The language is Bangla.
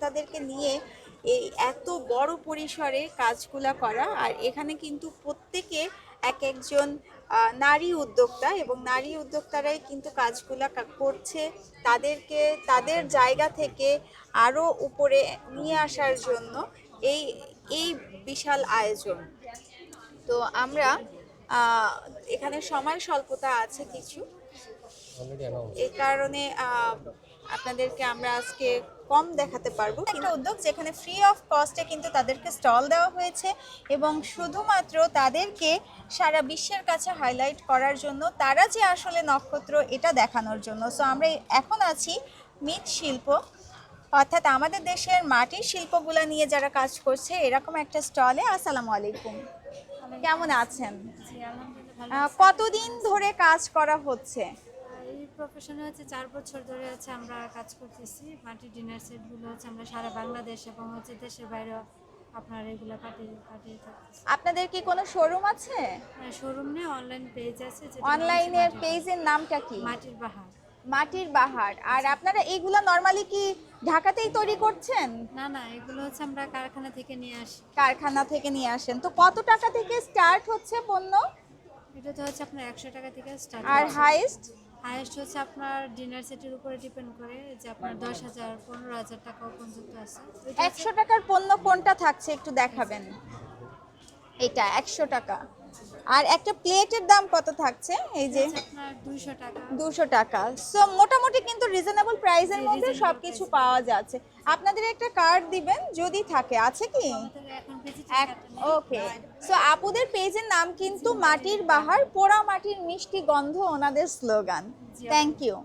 উদ্যোক্তাদেরকে নিয়ে এই এত বড় পরিসরে কাজগুলা করা। আর এখানে কিন্তু প্রত্যেকে এক একজন নারী উদ্যোক্তা এবং নারী উদ্যোক্তারাই কিন্তু কাজগুলা করছে। তাদেরকে, তাদের জায়গা থেকে আরও উপরে নিয়ে আসার জন্য এই এই বিশাল আয়োজন। তো আমরা এখানে সময় স্বল্পতা আছে কিছু। এই কারণে আপনাদেরকে আমরা আজকে কম দেখাতে পারব। একটা উদ্যোগ যেখানে ফ্রি অফ কস্টে কিন্তু তাদেরকে স্টল দেওয়া হয়েছে এবং শুধুমাত্র তাদেরকে সারা বিশ্বের কাছে হাইলাইট করার জন্য তারা যে আসলে নক্ষত্র, এটা দেখানোর জন্য। সো আমরা এখন আছি মৃৎশিল্প অর্থাৎ আমাদের দেশের মাটির শিল্পগুলো নিয়ে যারা কাজ করছে, এরকম একটা স্টলে আসসালামু আলাইকুম। কেমন আছেন? কতদিন ধরে কাজ করা হচ্ছে? প্রফেশনে হচ্ছে চার বছর ধরে হচ্ছে আমরা কাজ করতেছি। মাটির ডিনার সেটগুলো হচ্ছে আমরা সারা বাংলাদেশ এবং হচ্ছে দেশের বাইরেও আপনার এগুলো পাঠিয়ে পাঠিয়ে থাকতেছি। আপনাদের কি কোনো শোরুম আছে? হ্যাঁ শোরুম নেই অনলাইন পেজ আছে যেটা অনলাইনের হচ্ছে পেজের নামটা কি? মাটির- মাটির বাহার। মাটির বাহার। আর আপনারা এইগুলা নর্মালি কি ঢাকাতেই তৈরি করছেন? না না এগুলো হচ্ছে আমরা কারখানা থেকে নিয়ে আসি। কারখানা থেকে নিয়ে আসেন। তো কত টাকা থেকে স্টার্ট হচ্ছে পণ্য? এটা তো হচ্ছে আপনার একশো টাকা থেকে স্টার্ট আর হাইস্ট হাইয়েস্ট হচ্ছে আপনার ডিনার সেটের উপরে ডিপেন্ড করে যে আপনার দশ হাজার পনেরো হাজার টাকাও পর্যন্ত আছে। একশো টাকার পণ্য কোনটা থাকছে একটু দেখাবেন। এটা একশো টাকা। আর একটা প্লেটের দাম কত থাকছে? এই যে টাকা। দুশো টাকা। সো মোটামুটি কিন্তু রিজনেবল প্রাইসের মধ্যে সবকিছু পাওয়া যাচ্ছে। আপনাদের একটা কার্ড দিবেন যদি থাকে। আছে কি? ওকে সো আপুদের পেজের নাম কিন্তু মাটির বাহার পোড়া মাটির মিষ্টি গন্ধ ওনাদের স্লোগান থ্যাংক ইউ